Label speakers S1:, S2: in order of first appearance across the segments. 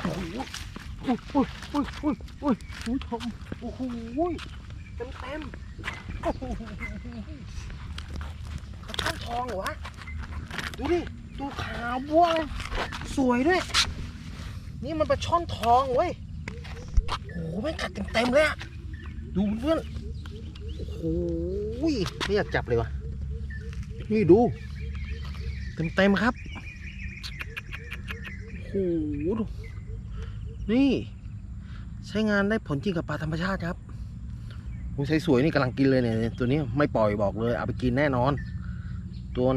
S1: โอ้โหอุ้ยอุ้ยอุ้ยโอ้ยคุณผู้ชมโอ้โหเต็มเต็มโอ้โหกระช่อนทองเหรอวะ ดูดิ ตัวขาวบัวเลย สวยด้วย นี่มันปลาช่อนทองเว้ย โอ้โหแม่งกัดเต็มเต็มเลยอะดูเพื่อน โอ้โหไม่อยากจับเลยวะนี่ดู เต็มเต็มครับ โอ้โห นี่ ใช้งานได้ผลจริงกับปลาธรรมชาติครับผมใช้สวยนี่กำลังกินเลยเนี่ยตัวนี้ไม่ปล่อยบอกเลย เอาไปกินแน่นอน ตัว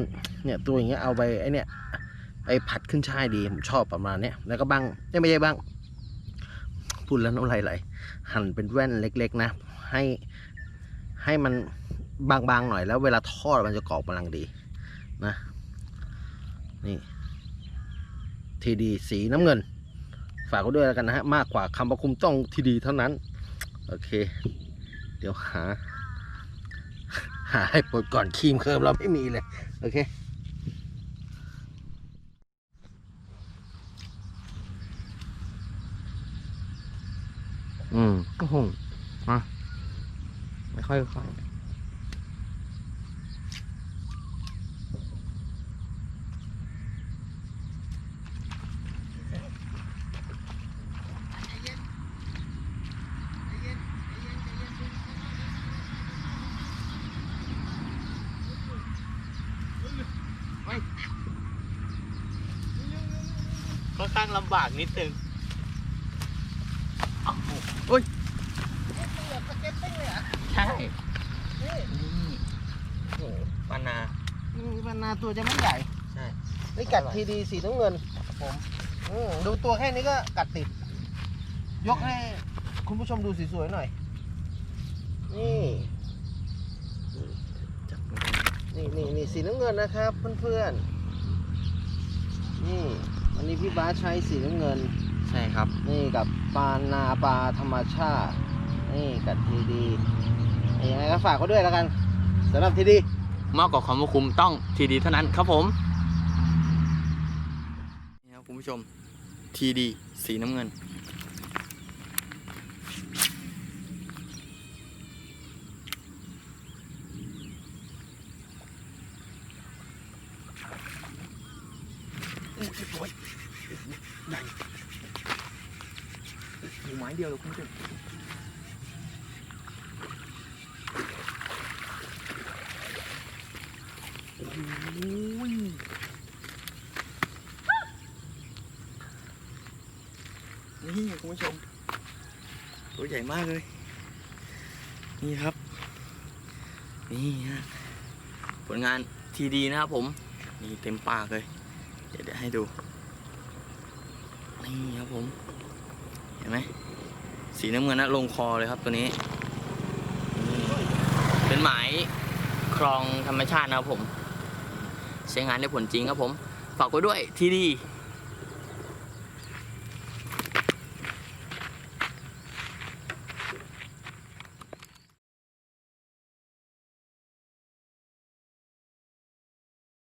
S1: เนี่ยตัวอย่างเงี้ยเอาไปไอเนี่ยไปผัดขึ้นช่ายดีผมชอบประมาณเนี้ยแล้วก็บ้างเอ้ยไม่ใช่บ้างพูดแล้วน้ำลายไหลหั่นเป็นแว่นเล็ก ๆ นะ ให้ให้มันบางๆหน่อยแล้วเวลาทอดมันจะกรอบกำลังดีนะ นี่ทีดีสีน้ำเงิน ฝากไว้ด้วยแล้วกันนะฮะมากกว่าคำประคุมต้องทีดีเท่านั้น โอเค เดี๋ยวหา หาให้ปลดก่อนครีมเคิร์มเราไม่มีเลย โอเคอืมก็คงมาไม่ค่อยค่อยค่อน ข้างลำบากนิดนึงใช่นี่โอ้โหปานา
S2: นี่มันนาตัวจะไม่ใหญ่
S1: ใช่
S2: นี่กัดทีดีสีน้ำเงินผมอืมดูตัวแค่นี้ก็กัดติด ยกให้คุณผู้ชมดูสวยๆหน่อย นี่
S1: จับ
S2: นี่นี่นี่สีน้ำเงินนะครับ เพื่อนๆ นี่ อันนี้พี่บาสใช้สีน้ำเงิน
S1: ใช่ครับ
S2: นี่กับปลานาปลาธรรมชาติ นี่กัดทีดีนี่ยังไงก็ฝากไว้ด้วยแล้วกันสำหรับทีดี
S1: มากกว่าความควบคุมต้องทีดีเท่านั้นครับผมนี่ครับคุณผู้ชมทีดีสีน้ำเงิน อยู่ไม้เดียวเลยคุณผู้ชมนี่คุณผู้ชม ตัวใหญ่มากเลย นี่ครับ นี่ฮะผลงานทีดีนะครับผม นี่เต็มปากเลย เดี๋ยวให้ดู นี่ครับผม เห็นไหม สีน้ำเงินนะลงคอเลยครับตัวนี้ เป็นหมายคลองธรรมชาตินะครับผม ใช้งานได้ผลจริงครับผม ฝากไว้ด้วยทีดี